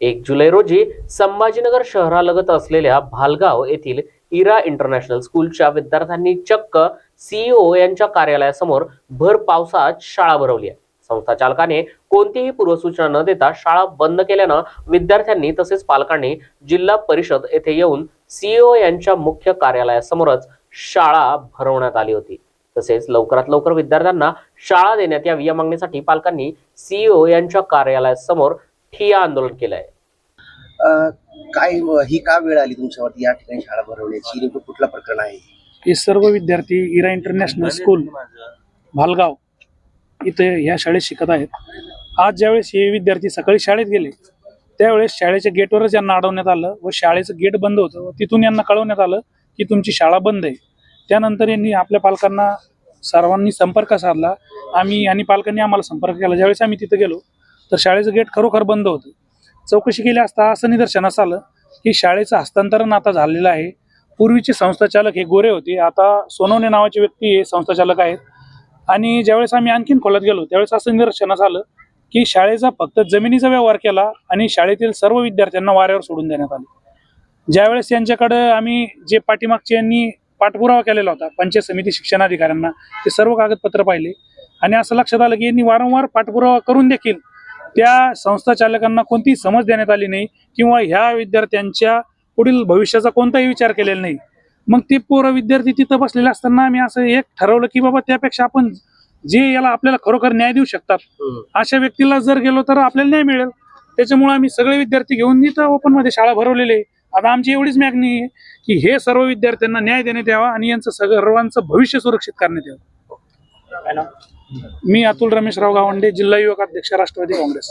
एक जुलै रोजी संभाजीनगर शहरालगत असलेल्या भालगाव येथील इरा इंटरनॅशनल स्कूलच्या विद्यार्थ्यांनी चक्क सीईओ यांच्या कार्यालयासमोर भर पावसात शाळा भरवली आहे. संस्था चालकाने कोणतीही पूर्वसूचना न देता शाळा बंद केल्यानं विद्यार्थ्यांनी तसेच पालकांनी जिल्हा परिषद येथे येऊन सीईओ यांच्या मुख्य कार्यालयासमोरच शाळा भरवण्यात आली होती. तसेच लवकरात लवकर विद्यार्थ्यांना शाळा देण्यात यावी या मागणीसाठी पालकांनी सीईओ यांच्या कार्यालयासमोर ठिय्या आंदोलन केलं आहे काय ही का वेळ आली तुमच्यावरती या ठिकाणी शाळा भरवण्याची? नेमकं कुठलं प्रकरण आहे? हे सर्व विद्यार्थी इरा इंटरनॅशनल स्कूल भालगाव इथे ह्या शाळेत शिकत आहेत. आज ज्यावेळेस हे विद्यार्थी सकाळी शाळेत गेले त्यावेळेस शाळेच्या गेटवरच यांना अडवण्यात आलं व शाळेचं गेट बंद होतं व तिथून यांना कळवण्यात आलं की तुमची शाळा बंद आहे. त्यानंतर यांनी आपल्या पालकांना सर्वांनी संपर्क साधला. आम्ही आणि पालकांनी आम्हाला संपर्क केला. ज्यावेळेस आम्ही तिथे गेलो तर शाळेचं गेट खरोखर बंद होतं. चौकशी केली असता असं निदर्शनास आलं की शाळेचं हस्तांतरण आता झालेलं आहे. पूर्वीचे संस्थाचालक हे गोरे होते. आता सोनवणे नावाचे व्यक्ती हे संस्थाचालक आहेत. आणि ज्यावेळेस आम्ही आणखीन खोलत गेलो त्यावेळेस असं निदर्शनास आलं की शाळेचा फक्त जमिनीचा व्यवहार केला आणि शाळेतील सर्व विद्यार्थ्यांना वाऱ्यावर सोडून देण्यात आले. ज्यावेळेस यांच्याकडं आम्ही जे पाठीमागचे यांनी पाठपुरावा केलेला होता पंचायत समिती शिक्षणाधिकाऱ्यांना ते सर्व कागदपत्र पाहिले. आणि असं लक्षात आलं की यांनी वारंवार पाठपुरावा करून देखील त्या संस्था चालकांना कोणतीही समज देण्यात आली नाही किंवा ह्या विद्यार्थ्यांच्या पुढील भविष्याचा कोणताही विचार केलेला नाही. मग ते पोरं विद्यार्थी तिथं बसलेले असताना आम्ही असं एक ठरवलं की बाबा त्यापेक्षा आपण जे याला आपल्याला खरोखर न्याय देऊ शकतात अशा व्यक्तीला जर गेलो तर आपल्याला न्याय मिळेल. त्याच्यामुळे आम्ही सगळे विद्यार्थी घेऊन इथं ओपनमध्ये शाळा भरवलेली आहे. आता आमची एवढीच मागणी आहे की हे सर्व विद्यार्थ्यांना न्याय देण्यात यावा आणि यांचं सर्वांचं भविष्य सुरक्षित करण्यात यावं. मी अतुल रमेशराव गावंडे जिल्हा युवक अध्यक्ष राष्ट्रवादी काँग्रेस.